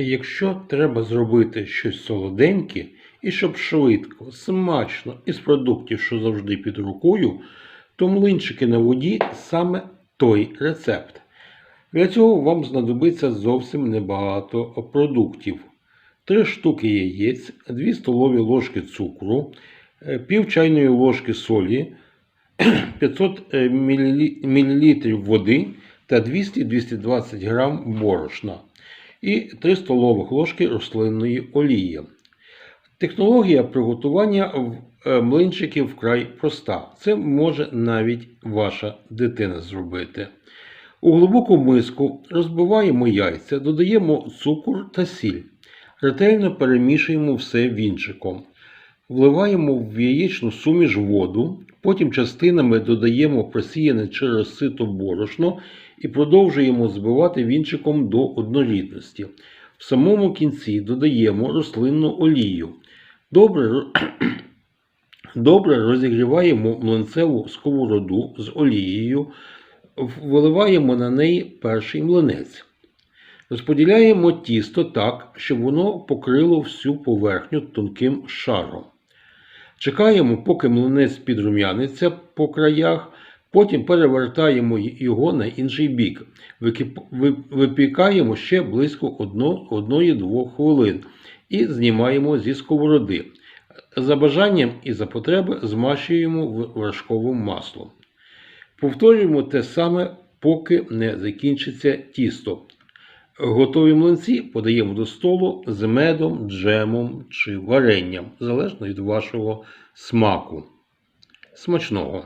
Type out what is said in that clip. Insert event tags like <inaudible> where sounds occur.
Якщо треба зробити щось солоденьке, і щоб швидко, смачно і з продуктів, що завжди під рукою, то млинчики на воді саме той рецепт. Для цього вам знадобиться зовсім небагато продуктів. 3 штуки яєць, 2 столові ложки цукру, е, пів чайної ложки солі, <clears throat> 500 мл води та 200-220 г борошна і 3 столових ложки рослинної олії. Технологія приготування е, млинчиків вкрай проста. Це може навіть ваша дитина зробити. У глибоку миску розбиваємо яйця, додаємо цукор та сіль. Ретельно перемішуємо все вінчиком. Вливаємо в яєчну суміш воду, потім частинами додаємо просіяне через сито борошно і продовжуємо збивати вінчиком до однорідності. В самому кінці додаємо рослинну олію. Добре, <clears throat> добре розігріваємо млинцеву сковороду з олією, виливаємо на неї перший млинець. Розподіляємо тісто так, щоб воно покрило всю поверхню тонким шаром. Чекаємо, поки млинець підрум'яниться по краях, потім перевертаємо його на інший бік. Випікаємо ще близько 1-2 хвилин і знімаємо зі сковороди. За бажанням і за потреби змащуємо вершковим маслом. Повторюємо те саме, поки не закінчиться тісто. Готові млинці подаємо до столу з медом, джемом чи варенням, залежно від вашого смаку. Смачного!